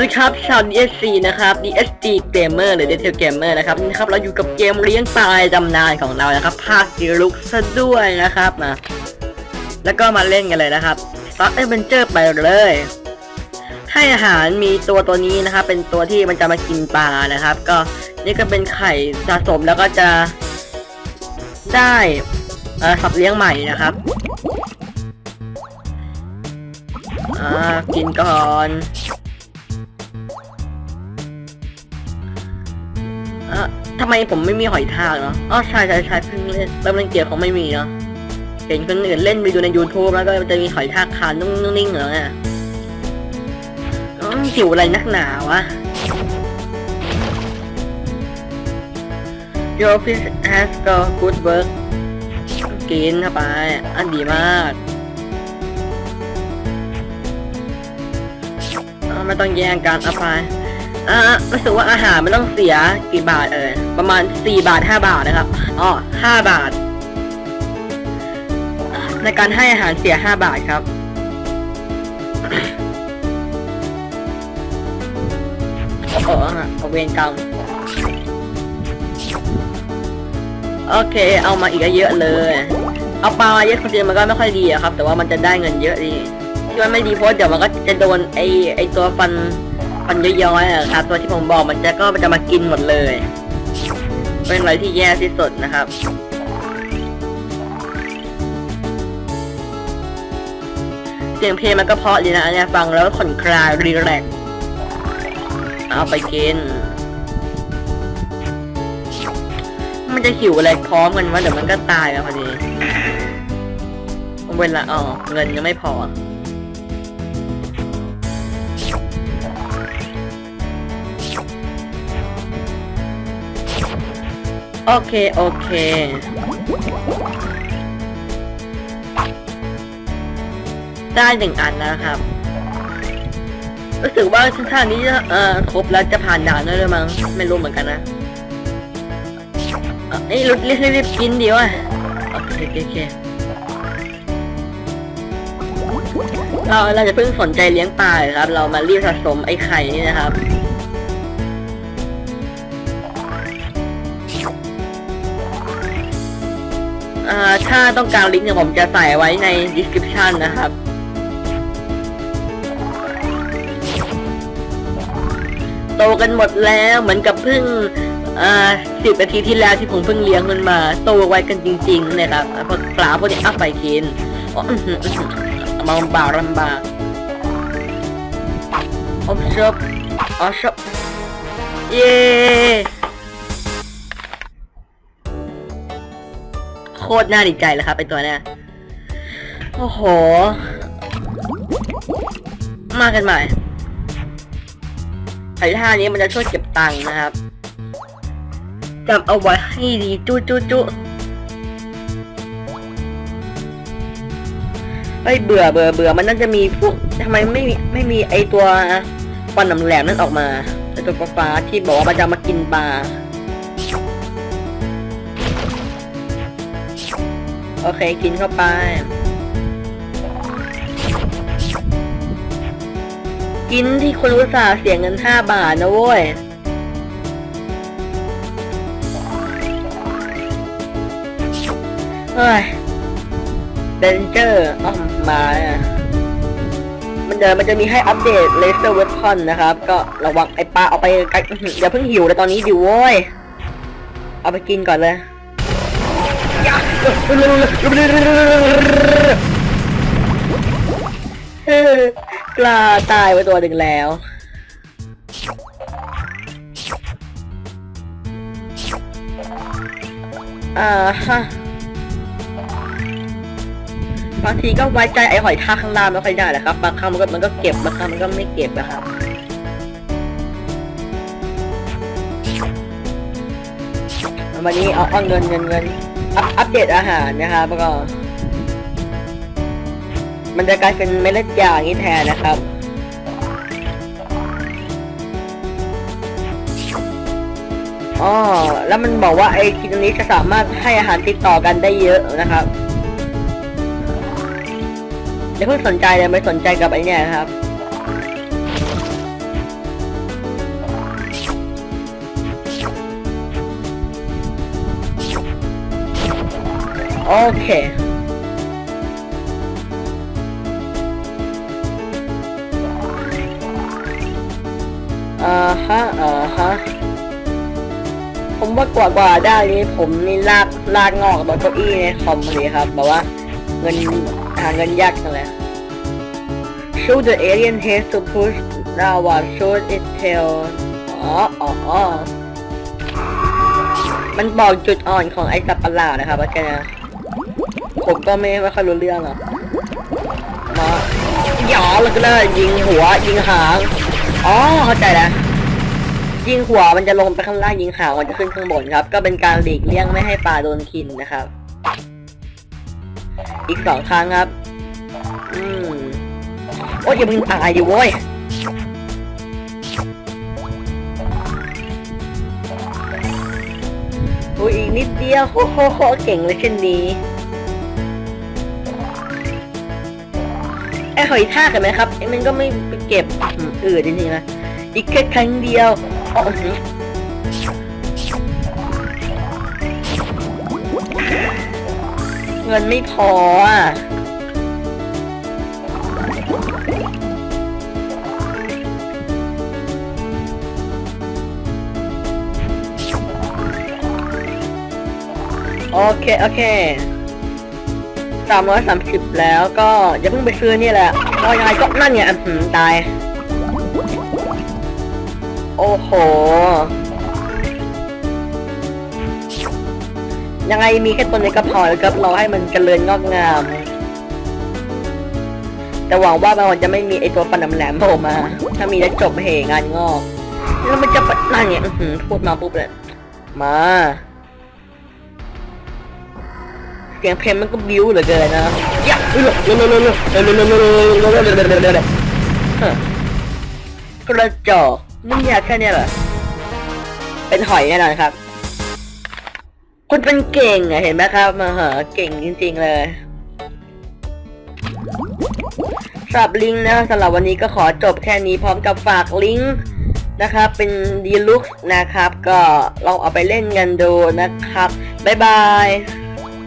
วัสดีครับชาว DSC นะครับ DSC Gamer หรือ Detail Gamer นะครับนี่นะครับเราอยู่กับเกมเลี้ยงปลาในตำนานของเรานะครับ ภาคดีลุกซะด้วยนะครับนะแล้วก็มาเล่นกันเลยนะครับ Start Adventure ไปเลย ให้อาหารมีตัวตัวนี้นะครับ เป็นตัวที่มันจะมากินปลานะครับ ก็นี่ก็เป็นไข่สะสมแล้วก็จะได้สับเลี้ยงใหม่นะครับอ่ากินก่อน ทำไมผมไม่มีหอยทากเนาะอ๋อใช่ใช่ใช่เพิ่งเล่นเริ่มเล่นเกียร์ของไม่มีเนาะเห็นคนอื่นเล่นไปดูใน YouTube แล้วก็จะมีหอยทากคานนุ่งนิ่งเหรอเนี่ยอ๋อหิวอะไรนักหนาวะ Your fish has got good work กินเข้าไป อันดีมากไม่ต้องแย่งกันเอาไป อ่ารู้สึกว่าอาหารมันต้องเสียกี่บาทเอ่ยประมาณสี่บาทห้าบาทนะครับอ๋อห้าบาท ในการให้อาหารเสียห้าบาทครับโอ้เอาเวรกรรมโอเค เอามาอีกเยอะเลย เอาปลาเยอะคนเดียวมันก็ไม่ค่อยดีอะครับ แต่ว่ามันจะได้เงินเยอะดีที่มันไม่ดีเพราะเดี๋ยวมันก็จะโดนไอไอตัวฟัน ฟันย้อยๆอะครับ ตัวที่ผมบอกมันจะก็มันจะมากินหมดเลย เป็นอะไรที่แย่ที่สุดนะครับเสียงเพลงมันก็เพราะดีนะเนี่ยฟังแล้วผ่อนคลายรีแลกซ์เอาไปกิน มันจะหิวอะไรพร้อมกันวะเดี๋ยวมันก็ตายแล้วพอดีเวลาอ๋อเงินยังไม่พอ โอเค โอเค ได้หนึ่งอันแล้วครับ รู้สึกว่าชั้นท่านี้จะเอ่อครบแล้วจะผ่านด่านด้วยหรือมั้ง ไม่รู้เหมือนกันนะเอ่อเอ้ยรีบรีบรีบกินดีวะโอเคโอเคเราเราจะเพิ่งสนใจเลี้ยงปลาครับ เรามารีบสะสมไอ้ไข่นี่นะครับ ถ้าต้องการลิงก์เนี่ยผมจะใส่ไว้ใน description นะครับโตกันหมดแล้วเหมือนกับเพิ่งอ่าสิบนาทีที่แล้วที่ผมเพิ่งเลี้ยงมันมาโตไวกันจริงๆนะครับพวกปลาพวกนี้เอาไปกินอ๋อมาลำบากลำบากอมชอบอ๋อชอบเย้ คตรน่าดีใจเลยครับไอตัวเนี้ยโอ้โห มากันใหม่ไอ้ท่านี้มันจะช่วยเก็บตังค์นะครับจำเอาไว้ให้ดีจุจุจุไอ้ยเบื่อเบื่อเบื่อมันน่าจะมีพวกทำไมไม่มีไม่มีไอตัวฟันน้ำแหลมนั่นออกมาไอตัวฟ้าที่บอกว่ามันจะมากินปลา โอเคกินเข้าไป กินที่คนอุตส่าห์เสียเงินห้าบาทนะโว้ยเฮ้ยเดนเจอร์อ้อมมาเนี่ยมันเดินมันจะมีให้อัปเดตเลเซอร์เวพอนนะครับ ก็ระวังไอ้ปลาเอาไปกลอื้อย่าเพิ่งหิวเลยตอนนี้ดิโว้ย เอาไปกินก่อนเลย กล้าตายไปตัวหนึ่งแล้ว อ่าฮะ บางทีก็ไว้ใจไอ้หอยทากข้างล่างไม่ค่อยได้แหละครับ บางครั้งมันก็มันก็เก็บบางครั้งมันก็ไม่เก็บนะครับวันนี้เอาเอาเงินเงินเงิน อัปเดตอาหารนะครับแล้วก็มันจะกลายเป็นเมล็ดยาอย่างนี้แทนนะครับ อ๋อ แล้วมันบอกว่าไอ้กินตรงนี้จะสามารถให้อาหารติดต่อกันได้เยอะนะครับอย่าเพิ่งสนใจเลยไม่สนใจกับไอ้นี่นะครับ โอเคอ่าฮะอ่าฮะผมว่ากว่ากว่าได้นี้ผมนี่ลากลากงอกบนเก้าอี้ในคอมเลยครับแบบว่าเงินหาเงินยากจังเลย Shoot the alien head to push lava shoot it tail อ๋ออ๋ออ๋อมันบอกจุดอ่อนของไอ้สัตว์ประหลาดนะครับว่าแกนะ ผมก็ไม่ไม่ค่อยรู้เรื่องหรอกมาหยอเลยก็เลยยิงหัว ยิงหาง อ๋อเข้าใจแล้วยิงหัวมันจะลงไปข้างล่างยิงหางมันจะขึ้นข้างบนครับ ก็เป็นการหลีกเลี่ยงไม่ให้ปลาโดนกินนะครับ อีกสองครั้งครับ อืมโอ้ยอย่ามึงตายดิโว้ยโอ้ยอีกนิดเดียวโอ้โหโหเก่งเลยเช่นนี้ อ้หอยทากกันไหมครับไอ้มันก็ไม่ไปเก็บอืมอืดจริงๆนะอีกแค่ครั้งเดียวอ๋อเงินไม่พออะโอเค โอเค สามร้อยสามสิบแล้วก็อย่าเพิ่งไปซื้อนี่แหละเพราะยังไงก็นั่นไงอืมตาย โอ้โห ยังไงมีแค่ตัวนี้ก็พอแล้วครับรอให้มันเจริญงอกงาม แต่หวังว่ามันจะไม่มีไอตัวฟันแหลมโผล่มา ถ้ามีแล้วจบเหงานงอก แล้วมันจะปะนั่นไงอื้อหือพูดมาปุ๊บเลยมา เสียงเพลงมันก็บิ้วเหลือเกินนะยะเร็วเร็วเร็วเร็วเร็วเร็วเร็วเร็วเร็วเร็วเร็วเร็วเร็วเร็วเร็วกระจอกมึงอยากแค่เนี้ยเหรอเป็นหอยแน่นอนครับคุณเป็นเก่งอะเห็นไหมครับมาเหอะเก่งจริงๆเลยสำหรับลิงก์นะสำหรับวันนี้ก็ขอจบแค่นี้พร้อมกับฝากลิงก์นะครับเป็นดีลุกนะครับก็ลองเอาไปเล่นกันดูนะครับบ๊ายบาย